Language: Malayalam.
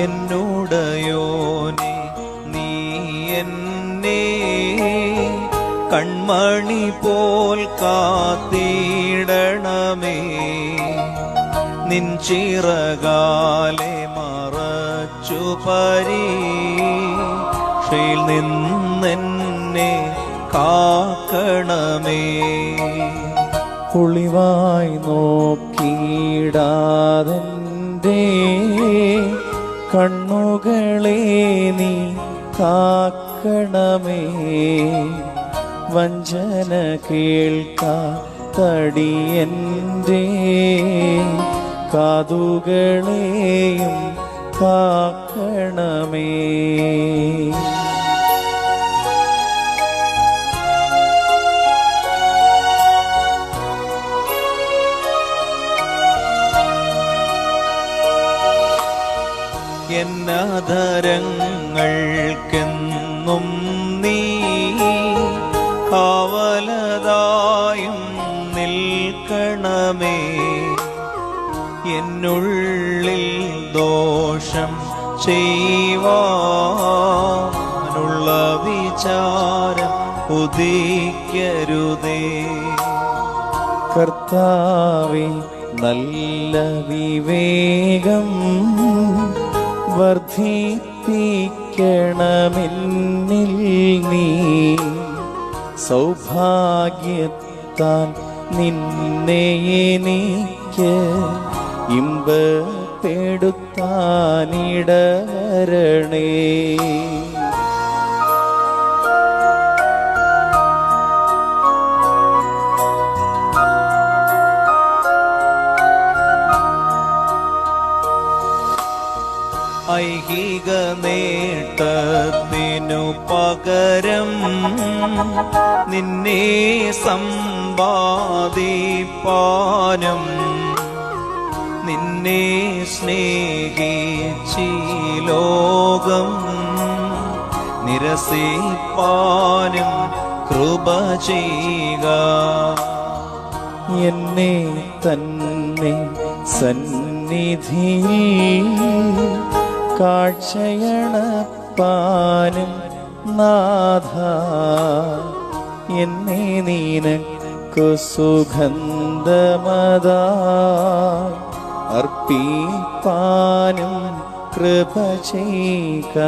എന്നോടയോനെ നീ എന്നെ കൺമണി പോൽ കാത്തിടണമേ. നിൻ ചിറകാലെ മറച്ചു പരീക്ഷയിൽ നിന്നെന്നെ കാക്കണമേ. ഒളിവായി നോക്കിയിടാതെന്റെ കണ്ണുകളെ നീ കാക്കണമേ. വഞ്ചന കേൾക്കാത്തടിയന്റെ കാതുകളെയും കാക്കണമേ. എന്നധരങ്ങൾക്കെന്നും നീ കാവലതായും നിൽക്കണമേ. എന്നുള്ളിൽ ദോഷം ചെയ്യുവാനുള്ള വിചാരം ഉദിക്കരുതേ. കർത്താവി നല്ല വിവേകം വർദ്ധിപ്പിക്കണമെന്നിൽ നീ സൗഭാഗ്യത്താൽ നിന്നെ എനിക്ക് ഇമ്പപ്പെടുത്താനിടരണേ. ഐഹിക നേട്ടത്തിനു പകരം നിന്നെ സമ്പാദിപ്പാനും നിന്നെ സ്നേഹിച്ചി ലോകം നിരസിപ്പാനും കൃപ ചെയ്യുക. എന്നെ തന്നെ സന്നിധിയിൽ കാഴ്ചയണപ്പാനും നാഥ എന്നെ നീനക്കു സുഗന്ധമതാ. അർപ്പിപ്പാനും കൃപ ചെയ്യുക.